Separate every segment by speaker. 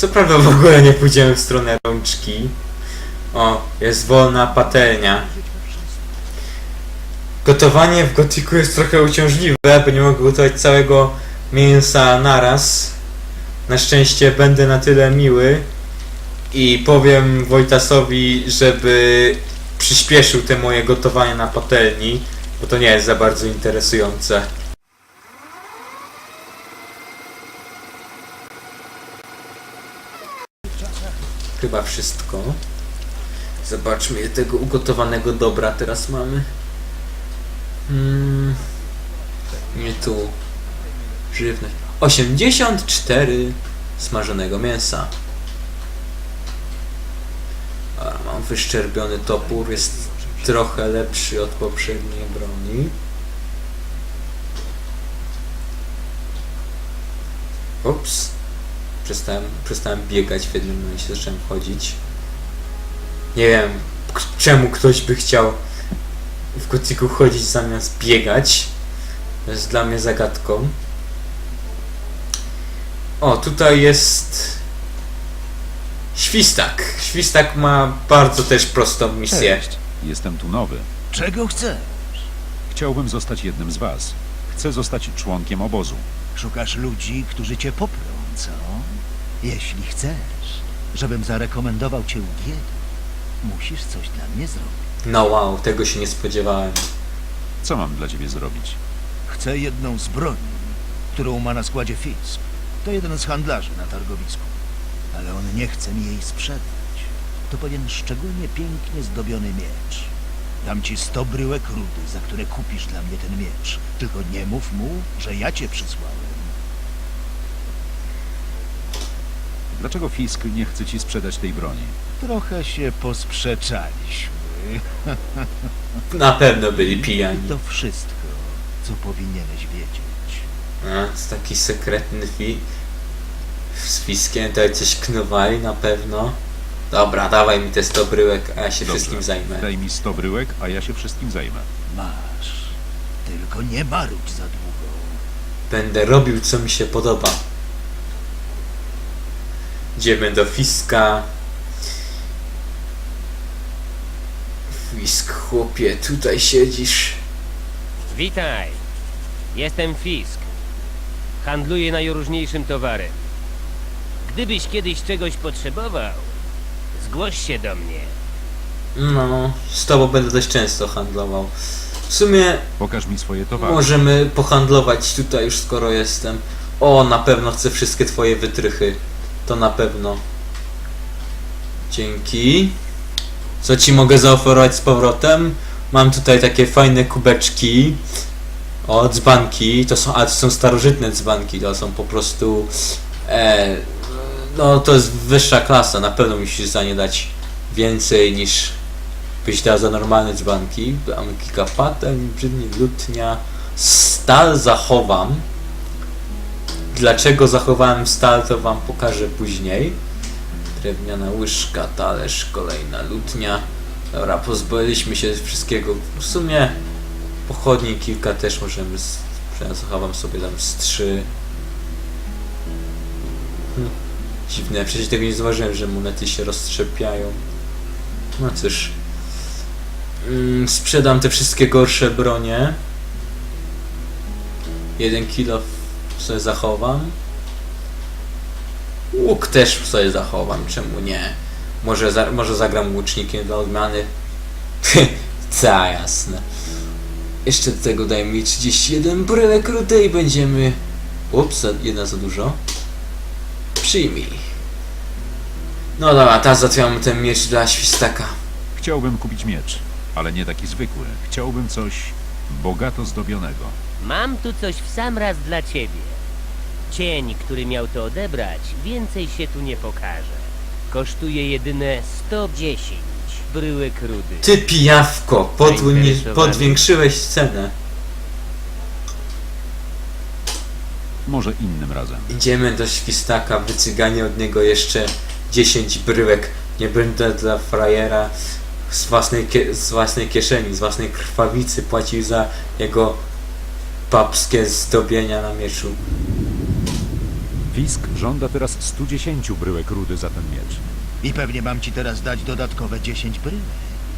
Speaker 1: Co prawda w ogóle nie pójdziemy w stronę rączki. O, jest wolna patelnia. Gotowanie w gotiku jest trochę uciążliwe, bo nie mogę gotować całego mięsa naraz. Na szczęście będę na tyle miły i powiem Wojtasowi, żeby przyspieszył te moje gotowanie na patelni, bo to nie jest za bardzo interesujące. Chyba wszystko. Zobaczmy, tego ugotowanego dobra teraz mamy. Hmm, nie tu. Żywność. 84 smażonego mięsa. A, mam wyszczerbiony topór, jest trochę lepszy od poprzedniej broni. Ups. Przestałem, przestałem biegać w jednym momencie, zacząłem chodzić. Nie wiem, k- czemu ktoś by chciał w kocyku chodzić zamiast biegać. To jest dla mnie zagadką. O, tutaj jest Świstak. Świstak ma bardzo też prostą misję.
Speaker 2: Cześć, jestem tu nowy.
Speaker 3: Czego chcesz?
Speaker 2: Chciałbym zostać jednym z was. Chcę zostać członkiem obozu.
Speaker 3: Szukasz ludzi, którzy cię poprą, co? Jeśli chcesz, żebym zarekomendował cię u Giedy, musisz coś dla mnie zrobić.
Speaker 1: No wow, tego się nie spodziewałem.
Speaker 2: Co mam dla ciebie zrobić?
Speaker 3: Chcę jedną z broni, którą ma na składzie Fisk. To jeden z handlarzy na targowisku. Ale on nie chce mi jej sprzedać. To pewien szczególnie pięknie zdobiony miecz. Dam ci sto bryłek rudy, za które kupisz dla mnie ten miecz. Tylko nie mów mu, że ja cię przysłałem.
Speaker 2: Dlaczego Fisk nie chce ci sprzedać tej broni?
Speaker 3: Trochę się posprzeczaliśmy.
Speaker 1: Na pewno byli pijani.
Speaker 3: To wszystko, co powinieneś wiedzieć.
Speaker 1: A, to taki sekretny fi... Z fiskiem to coś knowali na pewno. Dobra, dawaj mi te 100 bryłek, a ja się
Speaker 2: Dobrze.
Speaker 1: wszystkim zajmę.
Speaker 2: Daj mi 100 bryłek, a ja się wszystkim zajmę.
Speaker 3: Masz. Tylko nie marudź za długo.
Speaker 1: Będę robił co mi się podoba. Idziemy do Fiska. Fisk, chłopie, tutaj siedzisz.
Speaker 4: Witaj. Jestem Fisk. Handluję najróżniejszym towarem. Gdybyś kiedyś czegoś potrzebował, zgłoś się do mnie.
Speaker 1: No, z tobą będę dość często handlował. W sumie
Speaker 2: Pokaż mi swoje towary.
Speaker 1: możemy pohandlować tutaj już skoro jestem. O, na pewno chcę wszystkie twoje wytrychy. To na pewno. Dzięki. Co ci mogę zaoferować z powrotem? Mam tutaj takie fajne kubeczki. O, dzbanki. To są, ale to są starożytne dzbanki. To są po prostu... E, no, to jest wyższa klasa. Na pewno musisz za nie dać więcej niż byś dał za normalne dzbanki. Mamy kilka paten, brzydnie lutnia. Stal zachowam. Dlaczego zachowałem stal, to wam pokażę później. Drewniana łyżka, talerz, kolejna lutnia. Dobra, pozbyliśmy się wszystkiego. W sumie pochodni kilka też możemy. Zachowam sobie tam z trzy. Hm. Dziwne, przecież tego nie zauważyłem, że monety się roztrzepiają. No cóż. Mm, sprzedam te wszystkie gorsze bronie. Jeden kilo sobie zachowam. Łuk też sobie zachowam, czemu nie? Może, za, może zagram łucznikiem dla odmiany. Ta, jasne. Jeszcze do tego daj mi 31 bryłek rudy i będziemy... Ups, jedna za dużo. Przyjmij. No dobra, teraz zatwieramy ten miecz dla świstaka.
Speaker 2: Chciałbym kupić miecz, ale nie taki zwykły. Chciałbym coś bogato zdobionego.
Speaker 4: Mam tu coś w sam raz dla ciebie. Cień, który miał to odebrać, więcej się tu nie pokaże. Kosztuje jedyne 110 bryłek rudy.
Speaker 1: Ty pijawko, podwi-
Speaker 4: Zainteresowany.
Speaker 1: podwiększyłeś cenę.
Speaker 2: Może innym razem.
Speaker 1: Idziemy do świstaka, wycyganie od niego jeszcze 10 bryłek. Nie będę dla frajera z własnej, kie- z własnej kieszeni, z własnej krwawicy płacił za jego papskie zdobienia na mieczu.
Speaker 2: Fisk żąda teraz 110 bryłek rudy za ten miecz.
Speaker 3: I pewnie mam ci teraz dać dodatkowe 10 bryłek.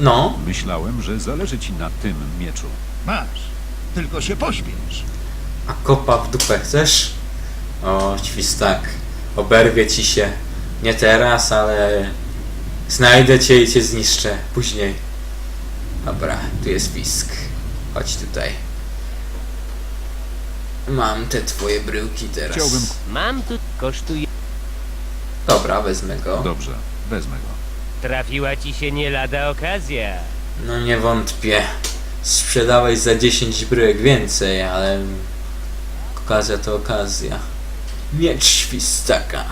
Speaker 1: No,
Speaker 2: Myślałem, że zależy ci na tym mieczu.
Speaker 3: Masz. Tylko się pośpiesz.
Speaker 1: a kopa w dupę chcesz? O, świstak. Oberwie ci się. Nie teraz, ale znajdę cię i cię zniszczę później. Dobra, tu jest fisk. Chodź tutaj. Mam te twoje bryłki teraz.
Speaker 2: Chciałbym-
Speaker 4: Mam tu kosztuje.
Speaker 1: Dobra, wezmę go.
Speaker 2: Dobrze, wezmę go.
Speaker 4: Trafiła ci się nie lada okazja.
Speaker 1: No nie wątpię. Sprzedałeś za 10 bryłek więcej, ale okazja to okazja. Miecz świstaka.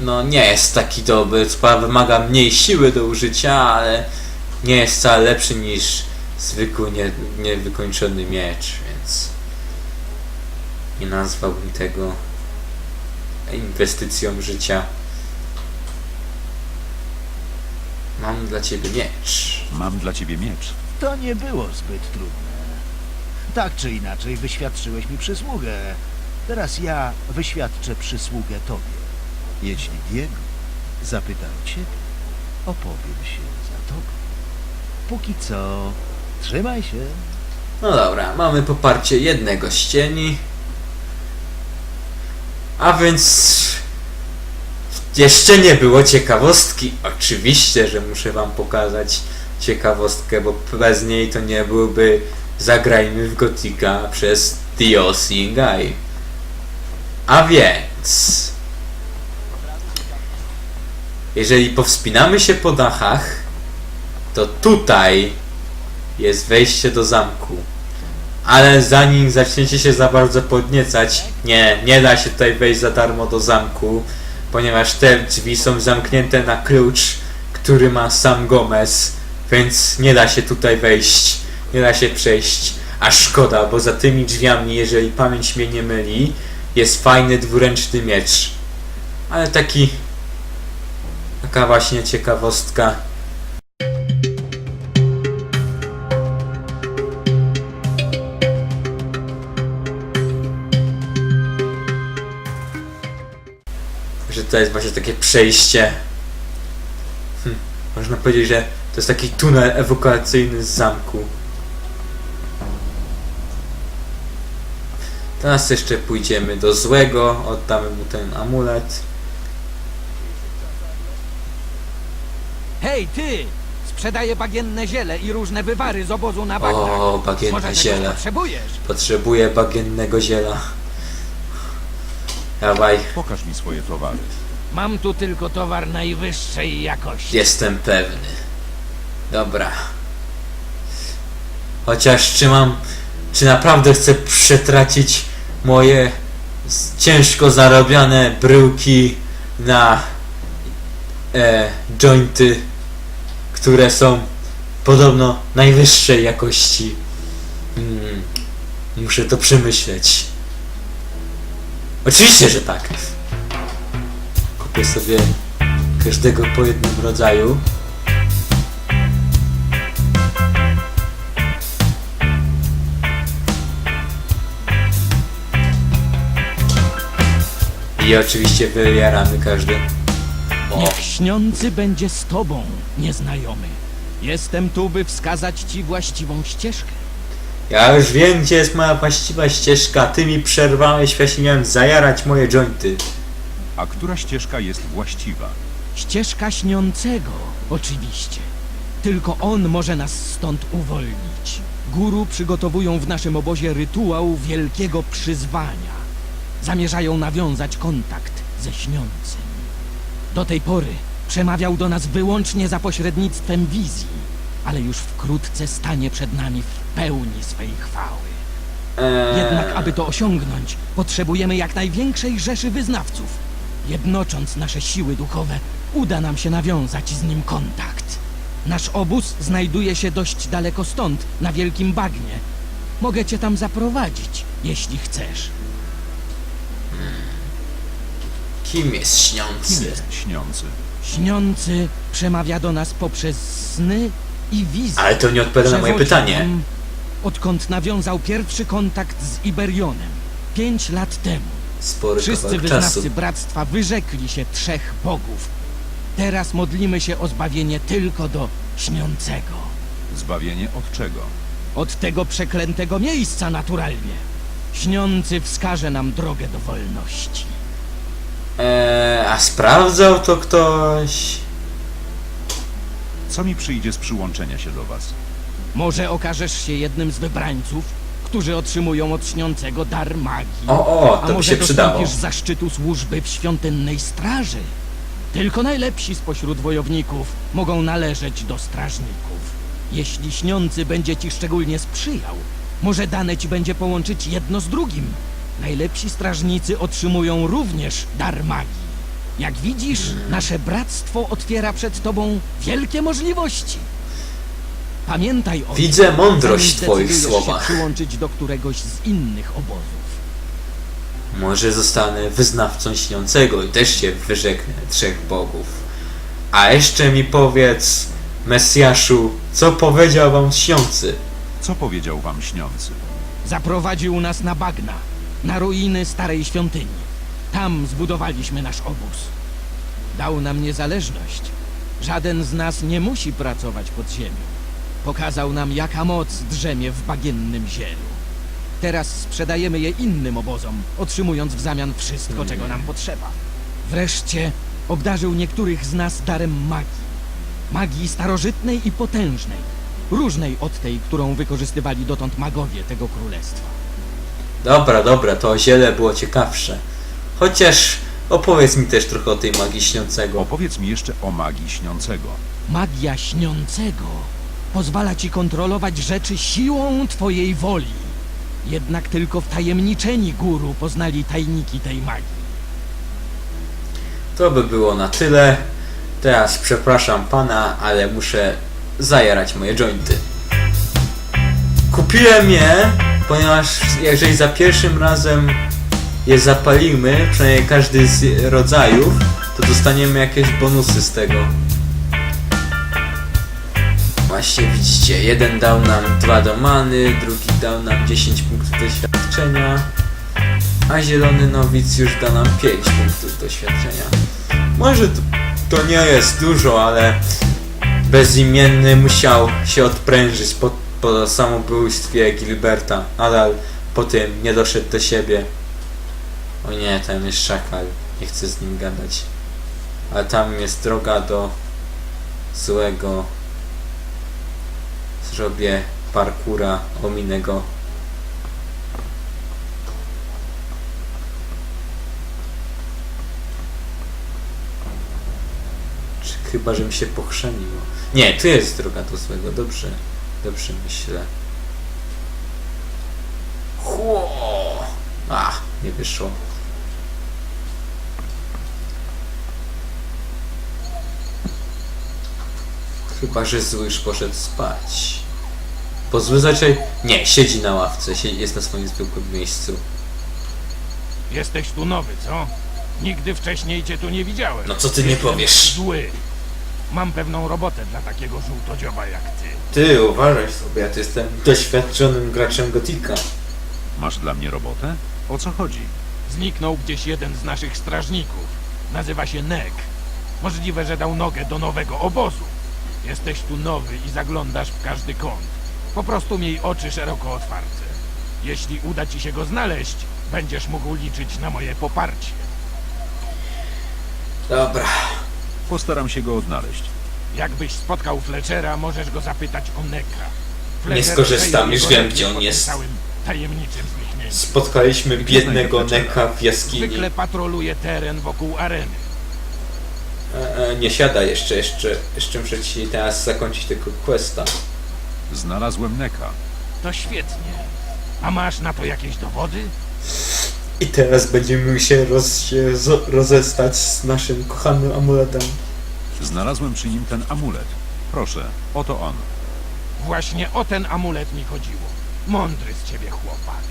Speaker 1: No nie jest taki dobry, co prawda wymaga mniej siły do użycia, ale nie jest wcale lepszy niż zwykły nie, niewykończony miecz, więc nie nazwałbym tego inwestycją życia. Mam dla ciebie miecz.
Speaker 2: Mam dla ciebie miecz.
Speaker 3: To nie było zbyt trudne. Tak czy inaczej wyświadczyłeś mi przysługę. Teraz ja wyświadczę przysługę tobie. Jeśli Diego zapytał ciebie, opowiem się za tobą. Póki co, trzymaj się.
Speaker 1: No dobra, mamy poparcie jednego z cieni. A więc jeszcze nie było ciekawostki. Oczywiście, że muszę wam pokazać ciekawostkę, bo bez niej to nie byłby Zagrajmy w Gotika przez DOC Guy. A więc jeżeli powspinamy się po dachach, to tutaj jest wejście do zamku. Ale zanim zaczniecie się za bardzo podniecać, nie, nie da się tutaj wejść za darmo do zamku, ponieważ te drzwi są zamknięte na klucz, który ma sam Gomez, więc nie da się tutaj wejść, nie da się przejść. A szkoda, bo za tymi drzwiami, jeżeli pamięć mnie nie myli, jest fajny dwuręczny miecz. Ale taki. Taka właśnie ciekawostka. Że to jest właśnie takie przejście. Hm, można powiedzieć, że to jest taki tunel ewakuacyjny z zamku. Teraz jeszcze pójdziemy do złego, oddamy mu ten amulet.
Speaker 5: Hej, ty! Sprzedaję bagienne ziele i różne wywary z obozu na bagnach.
Speaker 1: O, bagienne
Speaker 5: Może czegoś
Speaker 1: ziele.
Speaker 5: potrzebujesz?
Speaker 1: Potrzebuję bagiennego ziela. Dawaj,
Speaker 2: Pokaż mi swoje towary.
Speaker 5: Mam tu tylko towar najwyższej jakości.
Speaker 1: jestem pewny. Dobra. Chociaż czy mam, czy naprawdę chcę przetracić moje z- ciężko zarobione bryłki na e, jointy, które są podobno najwyższej jakości. Hmm, muszę to przemyśleć. Oczywiście, że tak. Kupię sobie każdego po jednym rodzaju. I oczywiście wyjaramy każdy. O,
Speaker 5: Niech śniący będzie z tobą, nieznajomy. Jestem tu, by wskazać ci właściwą ścieżkę.
Speaker 1: Ja już wiem, gdzie jest moja właściwa ścieżka. Ty mi przerwałeś, właśnie miałem zajarać moje jointy.
Speaker 2: A która ścieżka jest właściwa?
Speaker 5: Ścieżka śniącego, oczywiście. Tylko on może nas stąd uwolnić. Guru przygotowują w naszym obozie rytuał wielkiego przyzwania. Zamierzają nawiązać kontakt ze śniącym. Do tej pory przemawiał do nas wyłącznie za pośrednictwem wizji, ale już wkrótce stanie przed nami w pełni swej chwały.
Speaker 1: Eee,
Speaker 5: Jednak, aby to osiągnąć, potrzebujemy jak największej rzeszy wyznawców. Jednocząc nasze siły duchowe, uda nam się nawiązać z nim kontakt. Nasz obóz znajduje się dość daleko stąd, na Wielkim Bagnie. Mogę cię tam zaprowadzić, jeśli chcesz.
Speaker 1: Kim jest
Speaker 2: Kim
Speaker 1: śniący?
Speaker 2: jest śniący?
Speaker 5: Śniący przemawia do nas poprzez sny i wizje.
Speaker 1: Ale to nie odpowiada na moje
Speaker 5: Przewodzi
Speaker 1: pytanie.
Speaker 5: nam, Odkąd nawiązał pierwszy kontakt z Iberionem, pięć lat temu.
Speaker 1: spory
Speaker 5: Wszyscy
Speaker 1: kawałek
Speaker 5: wyznawcy
Speaker 1: czasu.
Speaker 5: bractwa wyrzekli się trzech bogów. Teraz modlimy się o zbawienie tylko do śniącego.
Speaker 2: Zbawienie od czego?
Speaker 5: Od tego przeklętego miejsca naturalnie. Śniący wskaże nam drogę do wolności.
Speaker 1: Eee, a sprawdzał to ktoś?
Speaker 2: Co mi przyjdzie z przyłączenia się do was?
Speaker 5: Może okażesz się jednym z wybrańców, którzy otrzymują od śniącego dar magii.
Speaker 1: O, o,
Speaker 5: A
Speaker 1: to by
Speaker 5: może
Speaker 1: się przydało.
Speaker 5: dostąpisz zaszczytu służby w świątynnej straży? Tylko najlepsi spośród wojowników mogą należeć do strażników. Jeśli śniący będzie ci szczególnie sprzyjał, może dane ci będzie połączyć jedno z drugim. Najlepsi strażnicy otrzymują również dar magii. Jak widzisz, nasze bractwo otwiera przed tobą wielkie możliwości. Pamiętaj o
Speaker 1: Widzę
Speaker 5: tym,
Speaker 1: mądrość
Speaker 5: zanim
Speaker 1: w twoich
Speaker 5: zdecydujesz
Speaker 1: słowach.
Speaker 5: przyłączyć do któregoś z innych obozów.
Speaker 1: Może zostanę wyznawcą śniącego i też się wyrzeknę trzech bogów. A jeszcze mi powiedz, Mesjaszu, co powiedział wam śniący?
Speaker 2: Co powiedział wam śniący?
Speaker 5: Zaprowadził nas na bagna, na ruiny starej świątyni. Tam zbudowaliśmy nasz obóz. Dał nam niezależność. Żaden z nas nie musi pracować pod ziemią. Pokazał nam, jaka moc drzemie w bagiennym zielu. Teraz sprzedajemy je innym obozom, otrzymując w zamian wszystko, czego nam potrzeba. Wreszcie obdarzył niektórych z nas darem magii. Magii starożytnej i potężnej, różnej od tej, którą wykorzystywali dotąd magowie tego królestwa.
Speaker 1: Dobra, dobra, to ziele było ciekawsze. Chociaż opowiedz mi też trochę o tej magii śniącego.
Speaker 2: Opowiedz mi jeszcze o magii śniącego.
Speaker 5: Magia śniącego pozwala ci kontrolować rzeczy siłą twojej woli. Jednak tylko wtajemniczeni guru poznali tajniki tej magii.
Speaker 1: To by było na tyle. Teraz przepraszam pana, ale muszę zajarać moje jointy. Kupiłem je, ponieważ jeżeli za pierwszym razem je zapalimy, przynajmniej każdy z rodzajów, to dostaniemy jakieś bonusy z tego. Właśnie widzicie, jeden dał nam 2 do many, drugi dał nam 10 punktów doświadczenia, a zielony nowicjusz da nam 5 punktów doświadczenia. Może to, to nie jest dużo, ale bezimienny musiał się odprężyć po, po samobójstwie Gilberta. Nadal po tym nie doszedł do siebie. O nie, tam jest szakal. Nie chcę z nim gadać. Ale tam jest droga do złego. Zrobię parkura, ominę go. Czy chyba, że mi się pochrzeniło. Nie, tu jest droga do złego. Dobrze, dobrze myślę. Chło! A, nie wyszło. Chyba, że zły już poszedł spać. Bo zły. Nie, siedzi na ławce, sie- jest na swoim zwykłym miejscu.
Speaker 6: Jesteś tu nowy, co? Nigdy wcześniej cię tu nie widziałem.
Speaker 1: No co ty nie
Speaker 6: Jestem
Speaker 1: powiesz?
Speaker 6: Zły. Mam pewną robotę dla takiego żółtodzioba jak ty.
Speaker 1: Ty, uważaj sobie, ja tu jestem doświadczonym graczem Gotika.
Speaker 2: Masz dla mnie robotę? O co chodzi?
Speaker 6: Zniknął gdzieś jeden z naszych strażników. Nazywa się Nek. Możliwe, że dał nogę do nowego obozu. Jesteś tu nowy i zaglądasz w każdy kąt. Po prostu miej oczy szeroko otwarte. Jeśli uda ci się go znaleźć, będziesz mógł liczyć na moje poparcie.
Speaker 1: Dobra.
Speaker 2: Postaram się go odnaleźć.
Speaker 6: Jakbyś spotkał Fletchera, możesz go zapytać o Neka.
Speaker 1: Nie skorzystam, już wiem, gdzie on jest.
Speaker 6: całym tajemniczym.
Speaker 1: Spotkaliśmy biednego Neka w jaskini.
Speaker 6: Zwykle patroluje teren wokół areny.
Speaker 1: E, e, nie siada jeszcze, jeszcze, jeszcze muszę ci teraz zakończyć tego questa.
Speaker 2: Znalazłem Neka.
Speaker 6: To świetnie. A masz na to jakieś dowody?
Speaker 1: I teraz będziemy się, roz, się rozestać z naszym kochanym amuletem.
Speaker 2: Znalazłem przy nim ten amulet. Proszę, oto on.
Speaker 6: Właśnie o ten amulet mi chodziło. Mądry z ciebie chłopak.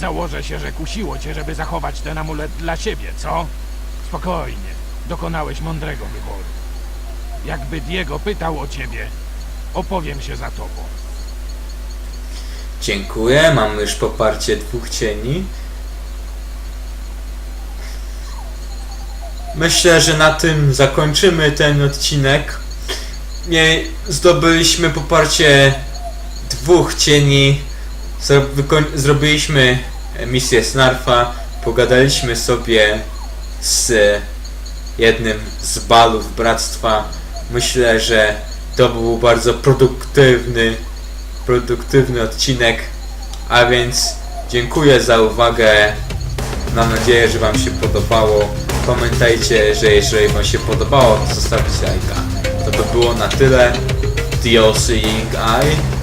Speaker 6: Założę się, że kusiło cię, żeby zachować ten amulet dla siebie, co? Spokojnie. Dokonałeś mądrego wyboru. Jakby Diego pytał o ciebie, opowiem się za tobą.
Speaker 1: Dziękuję, mamy już poparcie dwóch cieni. myślę, że na tym zakończymy ten odcinek. Zdobyliśmy poparcie dwóch cieni. Zrobiliśmy misję Snarfa. Pogadaliśmy sobie z jednym z balów bractwa. Myślę, że to był bardzo produktywny, produktywny odcinek. A więc dziękuję za uwagę. Mam nadzieję, że Wam się podobało. Pamiętajcie, że jeżeli Wam się podobało, to zostawcie lajka. To by było na tyle. DLC Eye.